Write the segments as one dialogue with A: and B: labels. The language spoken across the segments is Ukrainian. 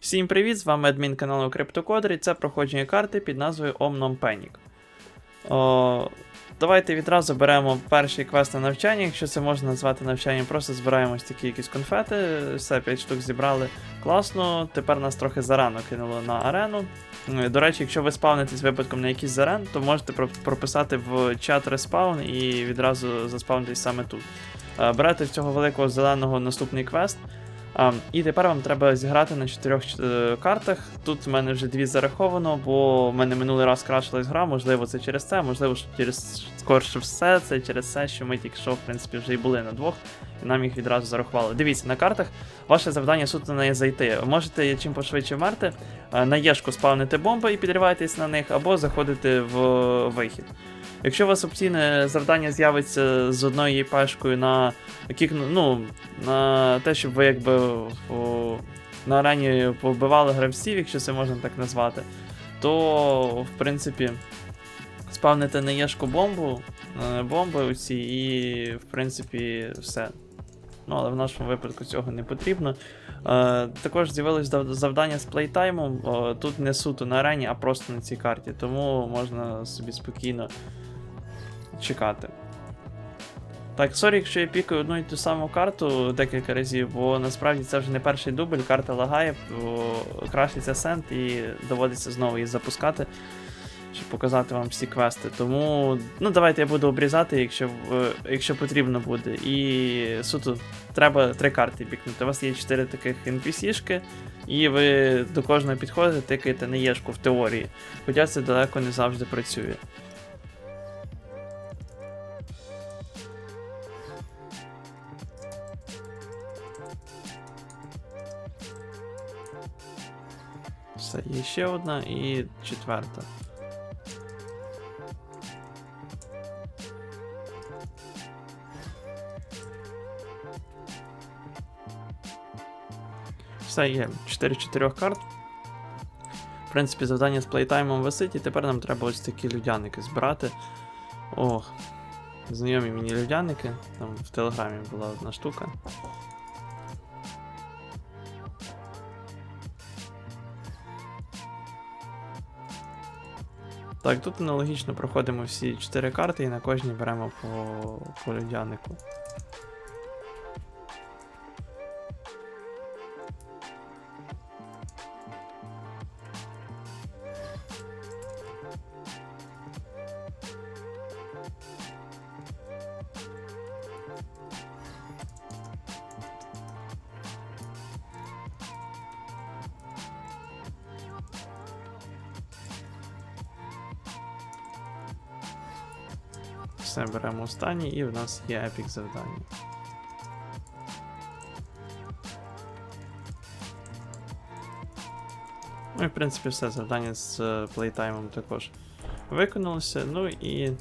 A: Всім привіт! З вами адмін каналу CryptoCoder і це проходження карти під назвою Omnom Panic. О, давайте відразу беремо перший квест на навчання. Якщо це можна назвати навчанням, просто збираємо ось такі якісь конфети. Все, 5 штук зібрали. Класно. Тепер нас трохи зарано кинуло на арену. Е, До речі, якщо ви спавнитесь випадком на якийсь з арен, то можете про- прописати в чат респаун і відразу заспавнитись саме тут. Е, Берете в цього великого зеленого наступний квест. А, і тепер вам треба зіграти на чотирьох е, картах. Тут в мене вже дві зараховано, бо в мене минулий раз крашилась гра, можливо, це через це, можливо, через скорше все, це через це, що ми тільки що, в принципі, вже і були на двох, і нам їх відразу зарахували. Дивіться, на картах ваше завдання суто не зайти. Можете чим пошвидше вмерти, е, на єшку спавнити бомби і підриваєтесь на них, або заходити в вихід. Якщо у вас опційне завдання з'явиться з одною єпешкою на ну, на те, щоб ви якби о, на арені повбивали гравців, якщо це можна так назвати, то в принципі спавните на єшку бомбу, е, бомби оці, і в принципі все. Ну, але в нашому випадку цього не потрібно. Е, також з'явилось завдання з плейтаймом. О, тут не суто на арені, а просто на цій карті, тому можна собі спокійно чекати. Так, сорі, якщо я пікаю одну і ту саму карту декілька разів, бо насправді це вже не перший дубль, карта лагає, крашиться сент і доводиться знову її запускати, щоб показати вам всі квести. Тому, ну давайте я буду обрізати, якщо, е, якщо потрібно буде. І суто треба три карти пікнути. У вас є чотири таких NPC-шки, і ви до кожного підходите, тикаєте на єшку в теорії. Хоча це далеко не завжди працює. Все, є ще одна і четверта. Все є 4 4 карт. В принципі, завдання з плейтаймом висить, і тепер нам треба ось такі людяники збирати. Ох, знайомі мені людяники. Там в телеграмі була одна штука. Так, тут аналогічно проходимо всі 4 карти і на кожній беремо по, по людянику. Все беремо останній і в нас є епік завдання. Ну і в принципі все завдання з е, плейтаймом також виконалося. Ну і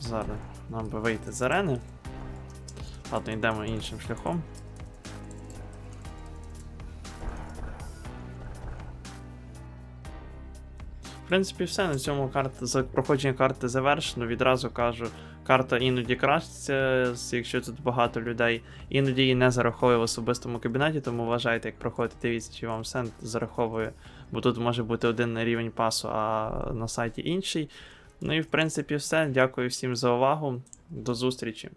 A: зараз нам би вийти з арени. Ладно, йдемо іншим шляхом. В принципі, все на цьому карта за проходження карти завершено. Відразу кажу, карта іноді краситься, якщо тут багато людей. Іноді її не зараховує в особистому кабінеті, тому вважайте, як проходите, дивіться, чи вам сент зараховує, бо тут може бути один рівень пасу, а на сайті інший. Ну і в принципі все. Дякую всім за увагу. До зустрічі.